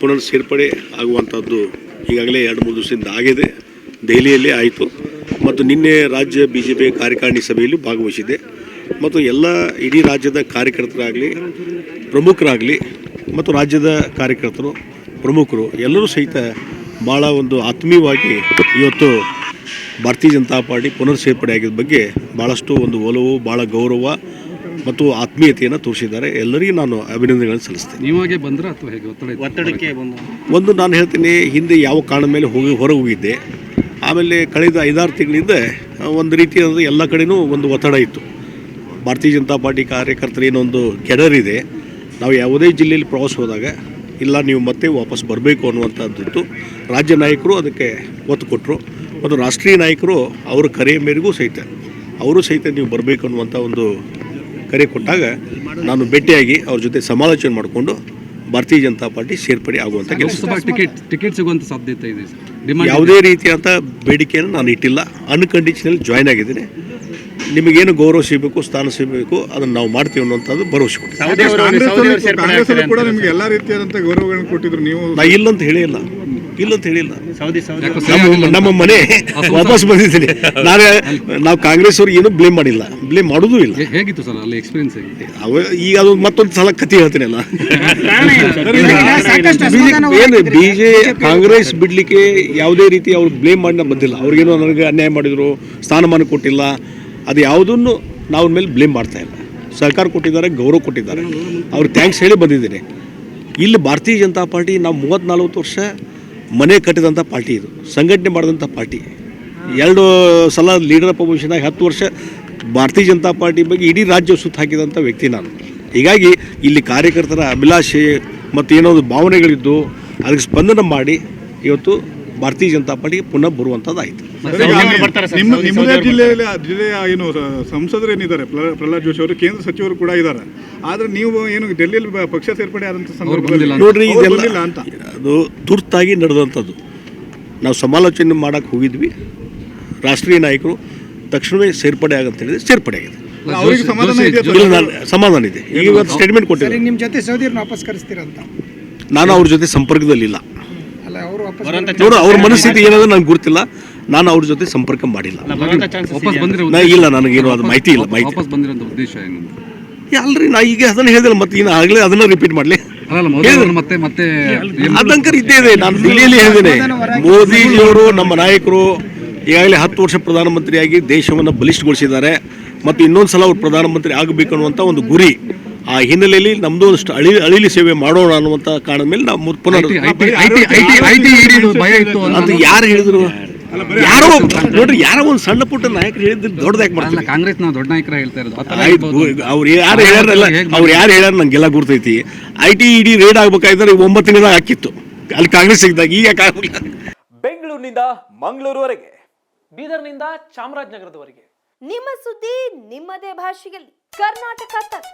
ಪುನರ್ ಸೇರ್ಪಡೆ ಆಗುವಂಥದ್ದು ಈಗಾಗಲೇ ಎರಡು, ಮೂರು ದಿವಸದಿಂದ ಆಗಿದೆ. ದೆಹಲಿಯಲ್ಲಿ ಆಯಿತು. ಮತ್ತು ನಿನ್ನೆ ರಾಜ್ಯ ಬಿ ಜೆ ಪಿ ಕಾರ್ಯಕಾರಿಣಿ ಸಭೆಯಲ್ಲಿ ಭಾಗವಹಿಸಿದೆ ಮತ್ತು ಎಲ್ಲ ಇಡೀ ರಾಜ್ಯದ ಕಾರ್ಯಕರ್ತರಾಗಲಿ, ಪ್ರಮುಖರಾಗಲಿ, ಮತ್ತು ರಾಜ್ಯದ ಕಾರ್ಯಕರ್ತರು, ಪ್ರಮುಖರು, ಎಲ್ಲರೂ ಸಹಿತ ಭಾಳ ಒಂದು ಆತ್ಮೀಯವಾಗಿ ಇವತ್ತು ಭಾರತೀಯ ಜನತಾ ಪಾರ್ಟಿ ಪುನರ್ ಸೇರ್ಪಡೆ ಆಗಿದ್ದ ಬಗ್ಗೆ ಭಾಳಷ್ಟು ಒಂದು ಒಲವು ಭಾಳ ಗೌರವ ಮತ್ತು ಆತ್ಮೀಯತೆಯನ್ನು ತೋರಿಸಿದ್ದಾರೆ. ಎಲ್ಲರಿಗೂ ನಾನು ಅಭಿನಂದನೆಗಳನ್ನು ಸಲ್ಲಿಸ್ತೇನೆ. ನೀವಾಗೆ ಬಂದ್ರ ಅಥವಾ ಹೇಗೆ ಒತ್ತಡ ಇತ್ತು? ಒತ್ತಡಕ್ಕೆ ಬಂದು. ಒಂದು ನಾನು ಹೇಳ್ತೀನಿ ಹಿಂದೆ ಯಾವ ಕಾರಣ ಮೇಲೆ ಹೋಗಿ ಹೊರಗೆ ಹೋಗಿದ್ದೆ. ಆಮೇಲೆ ಕಳೆದ ಐದಾರು ತಿಂಗಳಿಂದ ಒಂದು ರೀತಿಯ ಎಲ್ಲ ಕಡೆನೂ ಒಂದು ಒತ್ತಡ ಇತ್ತು. ಭಾರತೀಯ ಜನತಾ ಪಾರ್ಟಿ ಕಾರ್ಯಕರ್ತರ ಏನೊಂದು ಇದೆ ನಾವು ಯಾವುದೇ ಜಿಲ್ಲೆಯಲ್ಲಿ ಪ್ರವಾಸ ಹೋದಾಗ ಇಲ್ಲ ನೀವು ಮತ್ತೆ ವಾಪಸ್ ಬರಬೇಕು ಅನ್ನುವಂಥದ್ದಿತ್ತು ರಾಜ್ಯ ನಾಯಕರು ಅದಕ್ಕೆ ಒತ್ತು ಕೊಟ್ಟರು ಮತ್ತು ರಾಷ್ಟ್ರೀಯ ನಾಯಕರು ಅವರ ಕರೆಯ ಮೇರೆಗೂ ಸಹಿತ ಅವರು ಸಹಿತ ನೀವು ಬರಬೇಕು ಅನ್ನುವಂಥ ಒಂದು ಕರೆ ಕೊಟ್ಟಾಗ ನಾನು ಭೇಟಿಯಾಗಿ ಅವ್ರ ಜೊತೆ ಸಮಾಲೋಚನೆ ಮಾಡಿಕೊಂಡು ಭಾರತೀಯ ಜನತಾ ಪಾರ್ಟಿ ಸೇರ್ಪಡೆ ಆಗುವಂಥ ಕೆಲಸ. ಟಿಕೆಟ್ ಟಿಕೆಟ್ ಸಿಗುವಂತ ಸಾಧ್ಯತೆ ಇದೆ ಸರ್. ಯಾವುದೇ ರೀತಿಯಾದಂಥ ಬೇಡಿಕೆಯನ್ನು ನಾನು ಇಟ್ಟಿಲ್ಲ. ಅನ್ಕಂಡೀಷನಲ್ಲಿ ಜಾಯ್ನ್ ಆಗಿದ್ದೀನಿ. ನಿಮಗೇನು ಗೌರವ ಸಿಗಬೇಕು ಸ್ಥಾನ ಸಿಗಬೇಕು ಅದನ್ನು ನಾವು ಮಾಡ್ತೀವಿ ಅನ್ನುವಂಥದ್ದು ಭರವಸೆ ಕೊಟ್ಟಿದ್ದೀವಿ ಎಲ್ಲ ರೀತಿಯಾದಂಥ ಗೌರವಗಳನ್ನು ಕೊಟ್ಟಿದ್ರು ನೀವು. ನಾ ಇಲ್ಲಂತ ಹೇಳಿಲ್ಲ ಇಲ್ಲಂತ ಹೇಳಿಲ್ಲ. Saudi Saudi. ನಮ್ಮ ನಮ್ಮ ಮನೆ ವಾಪಸ್ ಬಂದಿದ್ದೀನಿ. ನಾನು ನಾವು ಕಾಂಗ್ರೆಸ್ ಅವ್ರಿಗೆ ಏನೂ ಬ್ಲೇಮ್ ಮಾಡಿಲ್ಲ. ಬ್ಲೇಮ್ ಮಾಡೋದು ಇಲ್ಲ. ಹೇಗಿತ್ತು ಸರ್ ಅಲ್ಲಿ ಎಕ್ಸ್ಪೀರಿಯನ್ಸ್ ಅವ ಈಗ ಅದು ಮತ್ತೊಂದು ಸಲ ಕತಿ ಹೇಳ್ತೀನಲ್ಲ ಅಲ್ಲ. ಏನು? ಬಿ ಜೆ ಕಾಂಗ್ರೆಸ್ ಬಿಡ್ಲಿಕ್ಕೆ ಯಾವುದೇ ರೀತಿ ಅವ್ರು ಬ್ಲೇಮ್ ಮಾಡಿ ಬಂದಿಲ್ಲ. ಅವ್ರಿಗೇನು ನನಗೆ ಅನ್ಯಾಯ ಮಾಡಿದ್ರು ಸ್ಥಾನಮಾನ ಕೊಟ್ಟಿಲ್ಲ. ಅದು ಯಾವುದನ್ನು ನಾವು ಅವ್ರ ಮೇಲೆ ಬ್ಲೇಮ್ ಮಾಡ್ತಾ ಇಲ್ಲ. ಸರ್ಕಾರ ಕೊಟ್ಟಿದ್ದಾರೆ ಗೌರವ ಕೊಟ್ಟಿದ್ದಾರೆ. ಅವ್ರಿಗೆ ಥ್ಯಾಂಕ್ಸ್ ಹೇಳಿ ಬಂದಿದ್ದೀನಿ. ಇಲ್ಲಿ ಭಾರತೀಯ ಜನತಾ ಪಾರ್ಟಿ ನಾವು ಮೂವತ್ತು ನಲ್ವತ್ತು ವರ್ಷ ಮನೆ ಕಟ್ಟಿದಂಥ ಪಾರ್ಟಿ ಇದು ಸಂಘಟನೆ ಮಾಡಿದಂಥ ಪಾರ್ಟಿ. ಎರಡು ಸಲ ಲೀಡರ್ ಅಪೋಸಿಷನಾಗಿ ಹತ್ತು ವರ್ಷ ಭಾರತೀಯ ಜನತಾ ಪಾರ್ಟಿ ಬಗ್ಗೆ ಇಡೀ ರಾಜ್ಯ ಸುತ್ತ ಹಾಕಿದಂಥ ವ್ಯಕ್ತಿ ನಾನು. ಹೀಗಾಗಿ ಇಲ್ಲಿ ಕಾರ್ಯಕರ್ತರ ಅಭಿಲಾಷೆ ಮತ್ತು ಏನೋ ಒಂದು ಭಾವನೆಗಳಿದ್ದು ಅದಕ್ಕೆ ಸ್ಪಂದನ ಮಾಡಿ ಇವತ್ತು ಭಾರತೀಯ ಜನತಾ ಪಾರ್ಟಿಗೆ ಪುನಃ ಬರುವಂಥದ್ದಾಯಿತು ನಿಮ್ಮ ನಿಮ್ಮದೇ ಜಿಲ್ಲೆಯಲ್ಲಿ ಜಿಲ್ಲೆಯ ಏನು ಸಂಸದರು ಏನಿದ್ದಾರೆ ಪ್ರಹ್ಲಾದ್ ಜೋಶಿ ಅವರು ಕೇಂದ್ರ ಸಚಿವರು ಕೂಡ ಇದ್ದಾರೆ. ಆದರೆ ನೀವು ಏನು ಡೆಲ್ಲಿಯಲ್ಲಿ ಪಕ್ಷ ಸೇರ್ಪಡೆ ಆದಂತ ಸಂದರ್ಭದಲ್ಲಿ ಬಂದಿಲ್ಲ ಅಂತ. ನೋಡ್ರಿ ಇದೆಲ್ಲ ಅಂತ. ಅದು ತುರ್ತಾಗಿ ನಡೆದಂಥದ್ದು. ನಾವು ಸಮಾಲೋಚನೆ ಮಾಡೋಕ್ಕೆ ಹೋಗಿದ್ವಿ. ರಾಷ್ಟ್ರೀಯ ನಾಯಕರು ತಕ್ಷಣವೇ ಸೇರ್ಪಡೆ ಆಗಂತ ಹೇಳಿದ್ರೆ ಸೇರ್ಪಡೆ ಆಗಿದೆ. ಸಮಾಧಾನ ಇದೆ. ಈಗ ಇವತ್ತು ಸ್ಟೇಟ್ಮೆಂಟ್ ಕೊಟ್ಟಿದ್ದಾರೆ. ನಿಮ್ಮ ಜೊತೆ ಸೌದಿಯವ್ರನ್ನ ವಾಪಸ್ ಕರೆಸ್ತೀರಂತ ನಾನು ಅವ್ರ ಜೊತೆ ಸಂಪರ್ಕದಲ್ಲಿಲ್ಲ ಅಲ್ಲ ಅವರು ವಾಪಸ್ ಬರುವಂತ ನೋಡು ಅವ್ರ ಮನಸ್ಥಿತಿ ಏನದ ನನಗೆ ಗೊತ್ತಿಲ್ಲ. ನಾನು ಅವ್ರ ಜೊತೆ ಸಂಪರ್ಕ ಮಾಡಿಲ್ಲ. ಇಲ್ಲ ನನಗೇನು ಅದು ಮಾಹಿತಿ ಇಲ್ಲ ಮಾಹಿತಿ ವಾಪಸ್ ಬಂದಿರೋಂಥ ಉದ್ದೇಶ ಏನು? ಅಲ್ರಿ ನಾ ಈಗ ಅದನ್ನ ಹೇಳಿದಿಲ್ಲ ಮತ್ತೆ ಇನ್ನು ಆಗಲೇ ಅದನ್ನ ರಿಪೀಟ್ ಮಾಡಲಿ. ಮತ್ತೆ ಮತ್ತೆ ಅದಂಕರ್ ಇದ್ದೇ ಇದೆ ನಾನು ದಿಲ್ಲಿಯಲ್ಲಿ ಹೇಳಿದ್ದೇನೆ ಮೋದಿಜಿಯವರು ನಮ್ಮ ನಾಯಕರು ಈಗಾಗಲೇ ಹತ್ತು ವರ್ಷ ಪ್ರಧಾನಮಂತ್ರಿಯಾಗಿ ದೇಶವನ್ನು ಬಲಿಷ್ಠಗೊಳಿಸಿದ್ದಾರೆ ಮತ್ತು ಇನ್ನೊಂದು ಸಲ ಅವರು ಪ್ರಧಾನಮಂತ್ರಿ ಆಗಬೇಕು ಅನ್ನುವಂಥ ಒಂದು ಗುರಿ ಆ ಹಿನ್ನೆಲೆಯಲ್ಲಿ ನಮ್ಮದು ಒಂದಷ್ಟು ಅಳಿ ಅಳಿಲಿ ಸೇವೆ ಮಾಡೋಣ ಅನ್ನುವಂಥ ಕಾರಣದ ಮೇಲೆ ನಾವು ಪುನರ್ IT IT IT IT IT ಭಯ ಇತ್ತು ಅಂತ ಅದು ಯಾರು ಹೇಳಿದ್ರು ಯಾರೋ ನೋಡ್ರಿ ಯಾರೋ ಒಂದು ಸಣ್ಣ ಪುಟ್ಟ ನಾಯಕರು ಹೇಳಿದ್ರೆ ದೊಡ್ಡದಾಗಿ ಮಾಡ್ತಾರೆ? ಕಾಂಗ್ರೆಸ್ ನಾವು ದೊಡ್ಡ ನಾಯಕರ ಹೇಳ್ತಾ ಇರೋದು. ಅವ್ರು ಯಾರು ಹೇಳ್ಯಾರಲ್ಲ ಅವ್ರು ಯಾರು ಹೇಳ್ಯಾರ ನಂಗೆಲ್ಲ ಗುರ್ತೈತಿ. ಐ ಟಿ ಇಡಿ ರೇಡ್ ಆಗ್ಬೇಕಾದ್ರೆ ಒಂಬತ್ತು ತಿಂಗಳಾಗ ಹಾಕಿತ್ತು. ಅಲ್ಲಿ ಕಾಂಗ್ರೆಸ್ ಸಿಗ್ದಾಗ ಈಗ? ಬೆಂಗಳೂರಿನಿಂದ ಮಂಗಳೂರುವರೆಗೆ ಬೀದರ್ನಿಂದ ಚಾಮರಾಜನಗರದವರೆಗೆ. ನಿಮ್ಮ ಸುದ್ದಿ ನಿಮ್ಮದೇ ಭಾಷೆಯಲ್ಲಿ. ಕರ್ನಾಟಕ ತಕ್.